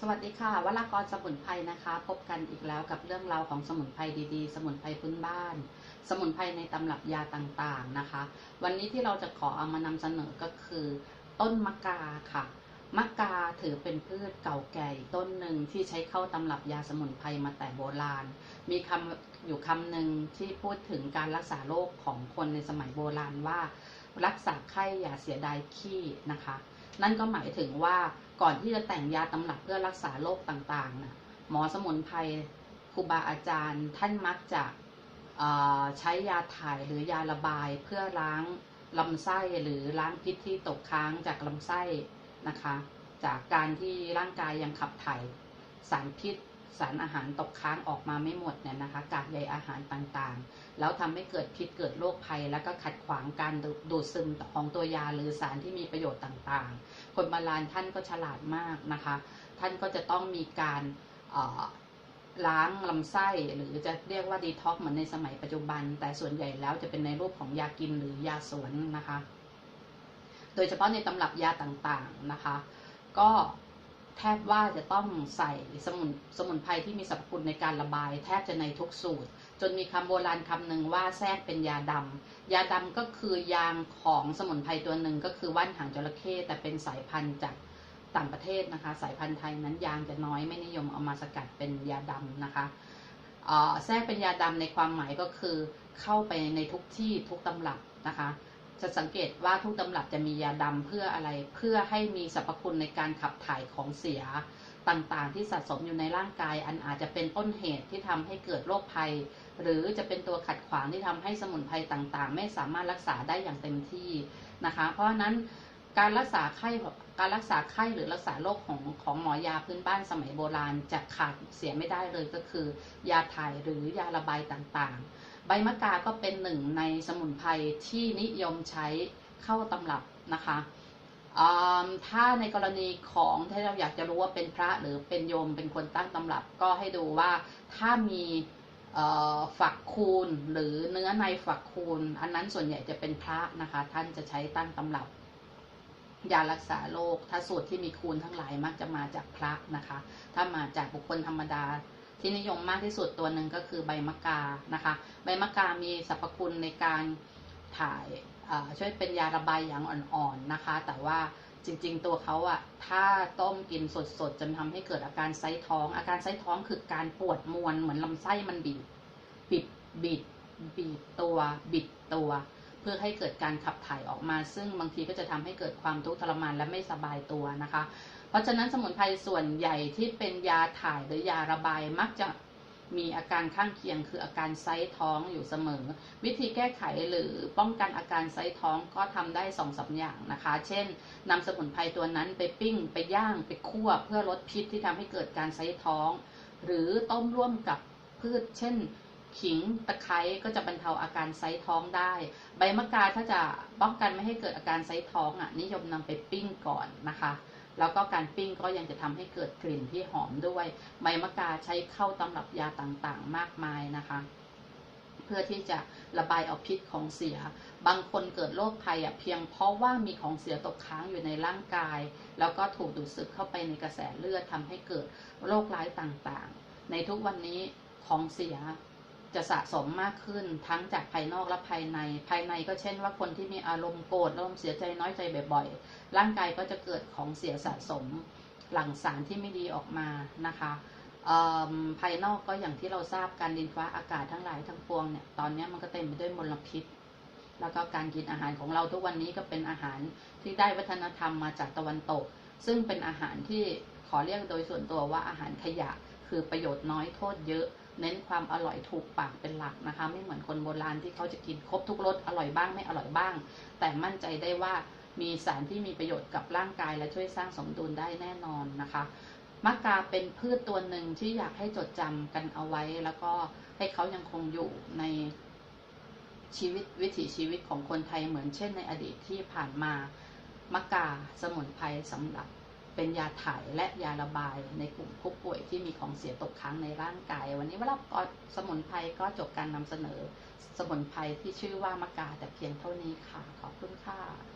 สวัสดีค่ะวรากรสมุนไพรนะคะ พบกันอีกแล้วกับเรื่องราวของสมุนไพรดีๆ สมุนไพรพื้นบ้าน สมุนไพรในตำรับยาต่างๆนะคะ วันนี้ที่เราจะขอเอามานำเสนอก็คือ ต้นมะกาค่ะมะกาถือเป็นพืชเก่าแก่ต้นหนึ่งที่ใช้เข้าตำรับยาสมุนไพรมาแต่โบราณ มีคำอยู่คำหนึ่งที่พูดถึงการรักษาโรคของคนในสมัยโบราณว่า รักษาไข้อย่าเสียดายขี้นะคะ นั่นก็หมายถึงว่าก่อนที่จะแต่งยาตำรับเพื่อรักษาโรคต่างๆนะหมอสมุนไพรครูบาอาจารย์ ท่านมักจะใช้ยาถ่ายหรือยาระบายเพื่อล้างลำไส้หรือล้างพิษที่ตกค้างจากลำไส้นะคะ จากการที่ร่างกายยังขับถ่ายสารพิษ สารอาหารตกค้างออกมาไม่หมดเนี่ยนะคะ กากใยอาหารต่างๆ แล้วทำให้เกิดพิษเกิดโรคภัย แล้วก็ขัดขวางการดูดซึมของตัวยาหรือสารที่มีประโยชน์ต่างๆ คนโบราณท่านก็ฉลาดมากนะคะ ท่านก็จะต้องมีการล้างลำไส้หรือจะเรียกว่าดีท็อกเหมือนในสมัยปัจจุบัน แต่ส่วนใหญ่แล้วจะเป็นในรูปของยากินหรือยาสวนนะคะ โดยเฉพาะในตำรับยาต่างๆนะคะ ก็ แทบว่าจะต้องใส่สมุนสมุนไพรที่มีสรรพคุณในการระบาย แทบจะในทุกสูตร จนมีคำโบราณคำหนึ่งว่าแทรกเป็นยาดำยาดำก็คือยางของสมุนไพรตัวหนึ่งก็คือว่านหางจระเข้แต่เป็นสายพันธุ์จากต่างประเทศนะคะ สายพันธุ์ไทยนั้นยางจะน้อยไม่นิยมเอามาสกัดเป็นยาดำนะคะแทรกเป็นยาดำในความหมายก็คือเข้าไปในทุกที่ทุกตำรับนะคะ จะสังเกตว่าทุกตำรับจะมียาดำเพื่ออะไร เพื่อให้มีสรรพคุณในการขับถ่ายของเสียต่างๆ ที่สะสมอยู่ในร่างกาย อันอาจจะเป็นต้นเหตุที่ทำให้เกิดโรคภัย หรือจะเป็นตัวขัดขวางที่ทำให้สมุนไพรต่างๆ ไม่สามารถรักษาได้อย่างเต็มที่นะคะ เพราะฉะนั้นการรักษาไข้การรักษาไข้หรือรักษาโรคของของหมอยาพื้นบ้านสมัยโบราณจะขาดเสียไม่ได้เลยก็คือ ยาถ่ายหรือยาระบายต่างๆ ใบมะกาก็เป็นหนึ่งในสมุนไพรที่นิยมใช้เข้าตำรับนะคะถ้าในกรณีของถ้าเราอยากจะรู้ว่าเป็นพระหรือเป็นโยมเป็นคนตั้งตำรับ ก็ให้ดูว่าถ้ามีฝักคูณหรือเนื้อในฝักคูณ อันนั้นส่วนใหญ่จะเป็นพระนะคะ ท่านจะใช้ตั้งตำรับยารักษาโรคถ้าสูตรที่มีคูณทั้งหลายมักจะมาจากพระนะคะ ถ้ามาจากบุคคลธรรมดา ที่นิยมมากที่สุดตัวหนึ่งก็คือใบมะกานะคะ ใบมะกามีสรรพคุณในการถ่ายช่วยเป็นยาระบายอย่างอ่อนๆนะคะ แต่ว่าจริงๆ ตัวเขาอะถ้าต้มกินสดๆ จะทำให้เกิดอาการไส้ท้อง อาการไส้ท้องคือการปวดมวนเหมือนลำไส้มันบีบ บิดบิดบีบตัว บิดตัว พื่อให้เกิดการขับถ่ายออกมา ซึ่งบางทีก็จะทำให้เกิดความทุกข์ทรมานและไม่สบายตัวนะคะ เพราะฉะนั้นสมุนไพรส่วนใหญ่ที่เป็นยาถ่ายหรือยาระบายมักจะมีอาการข้างเคียงคืออาการไซท้องอยู่เสมอ วิธีแก้ไขหรือป้องกันอาการไซท้องก็ทำได้สองสาอย่างนะคะ เช่นนำสมุนไพรตัวนั้นไปปิ้ง ไปย่างไปคั่ว เพื่อลดพิษที่ทำให้เกิดการไซท้อง หรือต้มร่วมกับพืช เช่น ขิงตะไคร้ก็จะบรรเทาอาการไซท้องได้ ใบมะกาถ้าจะป้องกันไม่ให้เกิดอาการไซท้องอะนิยมนำไปปิ้งก่อนนะคะ แล้วก็การปิ้งก็ยังจะทำให้เกิดกลิ่นที่หอมด้วย ใบมะกาใช้เข้าตำรับยาต่างๆ มากมายนะคะ เพื่อที่จะระบายเอาพิษของเสีย บางคนเกิดโรคภัยอะเพียงเพราะว่ามีของเสียตกค้างอยู่ในร่างกาย แล้วก็ถูกดูดซึมเข้าไปในกระแสเลือดทำให้เกิดโรคร้ายต่างๆ ในทุกวันนี้ของเสีย จะสะสมมากขึ้นทั้งจากภายนอกและภายใน ภายในก็เช่นว่าคนที่มีอารมณ์โกรธอารมณ์เสียใจน้อยใจบ่อยๆ ร่างกายก็จะเกิดของเสียสะสมหลั่งสารที่ไม่ดีออกมานะคะภายนอกก็อย่างที่เราทราบการดินฟ้าอากาศทั้งหลายทั้งปวงเนี่ยตอนนี้มันก็เต็มไปด้วยมลพิษ แล้วก็การกินอาหารของเราทุกวันนี้ก็เป็นอาหารที่ได้วัฒนธรรมมาจากตะวันตก ซึ่งเป็นอาหารที่ขอเรียกโดยส่วนตัวว่าอาหารขยะ คือประโยชน์น้อยโทษเยอะ เน้นความอร่อยถูกปากเป็นหลักนะคะ ไม่เหมือนคนโบราณที่เขาจะกินครบทุกรสอร่อยบ้างไม่อร่อยบ้าง แต่มั่นใจได้ว่ามีสารที่มีประโยชน์กับร่างกายและช่วยสร้างสมดุลได้แน่นอนนะคะมะกาเป็นพืชตัวหนึ่งที่อยากให้จดจำกันเอาไว้ แล้วก็ให้เขายังคงอยู่ในชีวิตวิถีชีวิตของคนไทยเหมือนเช่นในอดีตที่ผ่านมามะกาสมุนไพรสำหรับ เป็นยาถ่ายและยาระบายในกลุ่มผู้ป่วยที่มีของเสียตกค้างในร่างกาย วันนี้เวลาสมุนไพรก็จบการนำเสนอสมุนไพรที่ชื่อว่ามะกาแต่เพียงเท่านี้ค่ะ ขอบคุณค่ะ